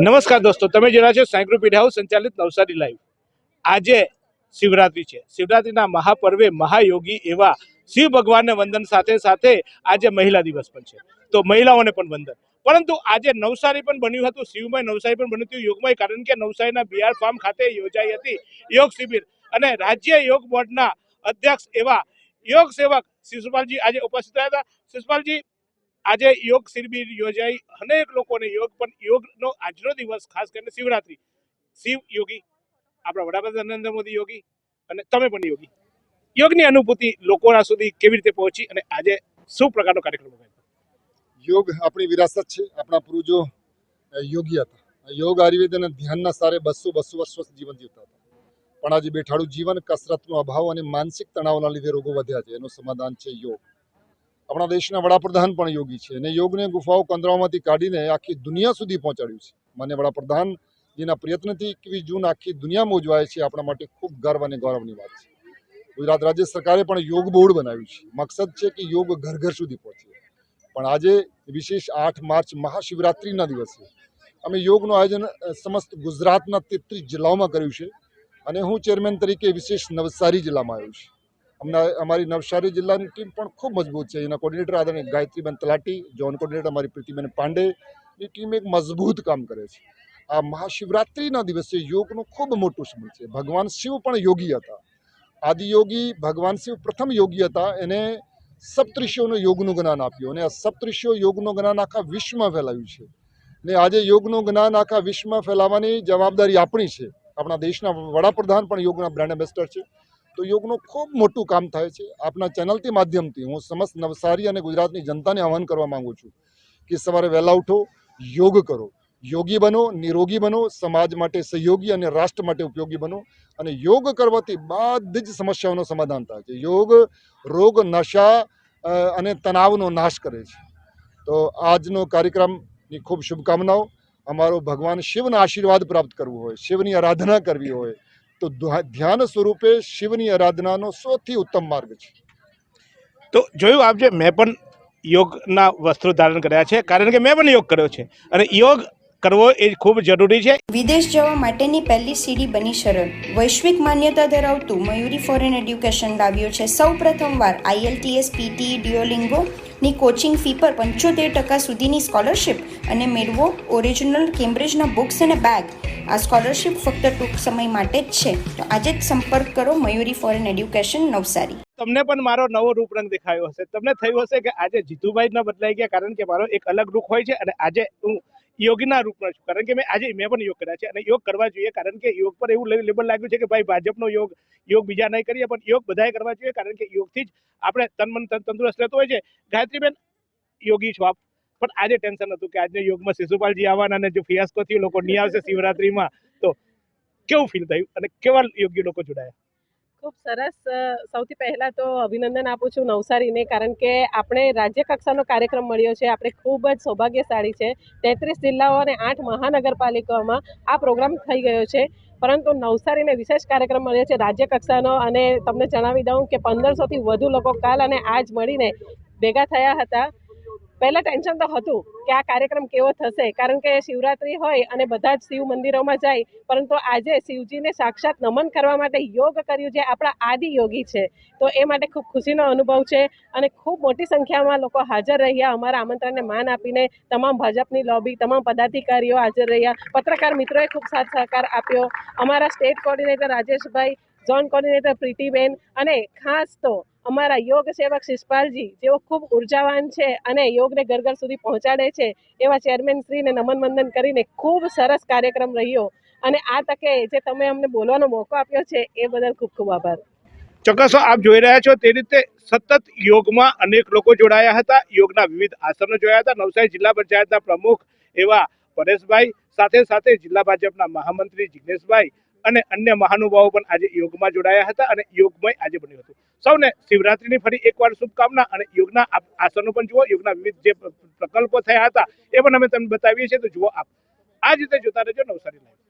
નમસ્કાર દોસ્તો, તમે જોયા છો સાયક્રો પીઢ હાઉસ સંચાલિત નવસારી લાઈવ. આજે શિવરાત્રી છે. શિવરાત્રીના મહાપર્વે મહાયોગી એવા શિવ ભગવાનને વંદન સાથે સાથે આજે મહિલા દિવસ પણ છે. તો મહિલાઓને પણ વંદન. પરંતુ આજે નવસારી પણ બન્યું હતું, શિવમય નવસારી પણ બન્યું હતું, યોગમય, કારણ કે નવસારીના બિહાર ફાર્મ ખાતે યોજાઈ હતી યોગ શિબિર. અને રાજ્ય યોગ બોર્ડના અધ્યક્ષ એવા યોગ સેવક શિશુપાલજી આજે ઉપસ્થિત રહ્યા હતા. શિશુપાલજી આજે યોગ શિબિર યોજાઈ. અનેક લોકોને યોગ પણ, યોગનો આજનો દિવસ, ખાસ કરીને શિવરાત્રી. શિવ યોગી, આપણા વડાપ્રધાન નરેન્દ્ર મોદી યોગી અને તમે પણ યોગી. યોગની અનુભૂતિ લોકોના સુધી કેવી રીતે પહોંચી અને આજે શું પ્રકારનો કાર્યક્રમ યોગ આપણી વિરાસત છે. આપણા પૂર્વજો યોગી હતા. યોગ આયુર્વેદ અને ધ્યાનના સારે બસો બસો વર્ષ જીવન જીવતા હતા. પણ આજે બેઠાડું જીવન, કસરતનો અભાવ અને માનસિક તણાવના લીધે રોગો વધ્યા છે. એનું સમાધાન છે યોગ. આપણા દેશના વડાપ્રધાન પણ યોગી છે. અને યોગને ગુફાઓ કંદરાઓમાંથી કાઢીને આખી દુનિયા સુધી પહોંચાડ્યું છે. મને વડાપ્રધાનજીના પ્રયત્નથી એકવીસ જૂન આખી દુનિયામાં ઉજવાય છે, આપણા માટે ખૂબ ગર્વ અને ગૌરવની વાત છે. ગુજરાત રાજ્ય સરકારે પણ યોગ બોર્ડ બનાવ્યું છે. મકસદ છે કે યોગ ઘર ઘર સુધી પહોંચે. પણ આજે વિશેષ આઠ માર્ચ મહાશિવરાત્રિના દિવસે અમે યોગનું આયોજન સમસ્ત ગુજરાતના તેત્રીસ જિલ્લાઓમાં કર્યું છે. અને હું ચેરમેન તરીકે વિશેષ નવસારી જિલ્લામાં આવ્યું છું. અમારી નવસારી જિલ્લાની ટીમ પણ ખૂબ મજબૂત છે. એના કોર્ડિનેટર આદરણીય ગાયત્રીબેન તલાટી જોન કોર્ડિનેટર અમારી પ્રીતિબેન પાંડેની ટીમ એક મજબૂત કામ કરે છે. આ મહાશિવરાત્રિના દિવસે યોગનું ખૂબ મોટું સંબંધ છે. ભગવાન શિવ પણ યોગી હતા. આદિયોગી ભગવાન શિવ પ્રથમ યોગી હતા. એને સપ્તઋષિઓનું યોગનું જ્ઞાન આપ્યું અને આ સપ્તઋષિઓ યોગનું જ્ઞાન આખા વિશ્વમાં ફેલાયું છે. ને આજે યોગનું જ્ઞાન આખા વિશ્વમાં ફેલાવવાની જવાબદારી આપણી છે. આપણા દેશના વડાપ્રધાન પણ યોગના બ્રાન્ડ એમ્બેસેડર છે. તો યોગનું ખૂબ મોટું કામ થાય છે. આપના ચેનલથી માધ્યમથી હું સમસ્ત નવસારી અને ગુજરાતની જનતાને આહવાન કરવા માંગુ છું કે સવારે વહેલા ઉઠો, યોગ કરો. યોગી બનો, નિરોગી બનો, સમાજ માટે સહયોગી અને રાષ્ટ્ર માટે ઉપયોગી બનો અને યોગ કરવાથી બધી જ સમસ્યાઓનો સમાધાન થાય છે. યોગ, રોગ, નશા અને તણાવનો નાશ કરે છે. તો આજનો કાર્યક્રમની ખૂબ શુભકામનાઓ. અમારો ભગવાન શિવના આશીર્વાદ પ્રાપ્ત કરવું હોય, શિવની આરાધના કરવી હોય તો ધ્યાન સ્વરૂપે શિવની આરાધનાનો સૌથી ઉત્તમ માર્ગ છે. તો જોયું આપજે મેં પણ યોગના વસ્ત્રો ધારણ કર્યા છે, કારણ કે મેં પણ યોગ કર્યો છે. અને યોગ કરવો એ ખૂબ જરૂરી છે. વિદેશ જવા માટેની પહેલી સીડી બની સરળ વૈશ્વિક માન્યતા ધરાવતું મયુરી ફોરેન એડ્યુકેશન લાવ્યો છે. સૌ પ્રથમવાર આઈએલટીએસ પીટી ડિયોલિંગો ની કોચિંગ ફી પર પંચોતેર ટકા સુધીની સ્કોલરશિપ અને મેળવો ઓરિજિનલ કેમ્બ્રિજના બુક્સ અને બેગ આ સ્કોલરશિપ ફક્ત ટૂંક સમય માટે જ છે. તો આજે જ સંપર્ક કરો મયુરી ફોરેન એડ્યુકેશન નવસારી. તમને પણ મારો નવો રૂપરંગ દેખાયો હશે. તમને થયું હશે કે આજે જીતુભાઈ ન બદલાઈ ગયા કારણ કે મારો એક અલગ રૂપ હોય છે અને આજે હું યોગના રૂપમાં છું. કારણ કે મેં આજે, મેં પણ યોગ કર્યા છે અને યોગ કરવા જોઈએ કારણ કે યોગ પર એવું લેબલ લાગ્યું છે કે ભાઈ ભાજપનો યોગ યોગ બીજા નહીં કરીએ પણ યોગ બધાએ કરવા જોઈએ કારણ કે યોગથી જ આપણે તન મન તંદુરસ્ત રહેતો હોય છે. ગાયત્રીબેન, યોગી છો આપ? પણ આજે ટેન્શન હતું કે આજના યોગમાં શિશુપાલજી આવવાના અને જો ફિયાસ્કો થયું, લોકો નહીં આવશે શિવરાત્રીમાં. તો કેવું ફીલ થયું અને કેવા યોગ્ય લોકો જોડાયા? ખૂબ સરસ સૌથી પહેલાં તો અભિનંદન આપું છું નવસારીને, કારણ કે આપણે રાજ્ય કક્ષાનો કાર્યક્રમ મળ્યો છે, આપણે ખૂબ જ સૌભાગ્યશાળી છે. તેત્રીસ જિલ્લાઓ અને આઠ મહાનગરપાલિકાઓમાં આ પ્રોગ્રામ થઈ ગયો છે. પરંતુ નવસારીને વિશેષ કાર્યક્રમ મળ્યો છે રાજ્ય કક્ષાનો અને તમને જણાવી દઉં કે પંદરસોથી વધુ લોકો કાલ અને આજ મળીને ભેગા થયા હતા. પહેલાં ટેન્શન તો હતું કે આ કાર્યક્રમ કેવો થશે, કારણ કે શિવરાત્રિ હોય અને બધા જ શિવ મંદિરોમાં જાય, પરંતુ આજે શિવજીને સાક્ષાત નમન કરવા માટે યોગ કર્યું જે આપણા આદિ યોગી છે. તો એ માટે ખૂબ ખુશીનો અનુભવ છે અને ખૂબ મોટી સંખ્યામાં લોકો હાજર રહ્યા, અમારા આમંત્રણને માન આપીને તમામ ભાજપની લોબી તમામ પદાધિકારીઓ હાજર રહ્યા, પત્રકાર મિત્રોએ ખૂબ સાથ સહકાર આપ્યો. અમારા state coordinator Rajeshbhai zone coordinator Pritiben અને ખાસ તો અમારા યોગ સેવક શિષપાલજી જેઓ ખૂબ ઉર્જાવાન છે અને યોગને ઘર ઘર સુધી પહોંચાડે છે, એવા ચેરમેન શ્રીને નમન વંદન કરીને ખૂબ સરસ કાર્યક્રમ રહ્યો. અને આ તકે જે તમે અમને બોલવાનો મોકો આપ્યો છે, એ બદલ ખૂબ ખૂબ આભાર. ચોક્કસ, આપ જોઈ રહ્યા છો તે રીતે સતત યોગમાં અનેક લોકો જોડાયા હતા. યોગના વિવિધ આસનો જોયા હતા. નવસારી જિલ્લા પંચાયતના પ્રમુખ એવા પરેશભાઈ, સાથે સાથે જિલ્લા ભાજપના મહામંત્રી જિગ્નેશભાઈ અને અન્ય મહાનુભાવો પણ આજે યોગમાં જોડાયા હતા અને યોગમય આજે બન્યું હતું. સૌને શિવરાત્રીની ફરી એકવાર શુભકામના અને યોગના આસનો પણ જુઓ, યોગના વિવિધ જે પ્રકલ્પો થયા હતા એ પણ અમે તમને બતાવીએ છીએ. તો જુઓ આપ. આ રીતે જોતા રહેજો નવસારી લાઈવ.